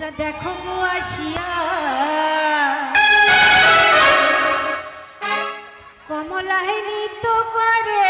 তোমরা দেখো গো আসিয়া। কমলাহিনী তো করে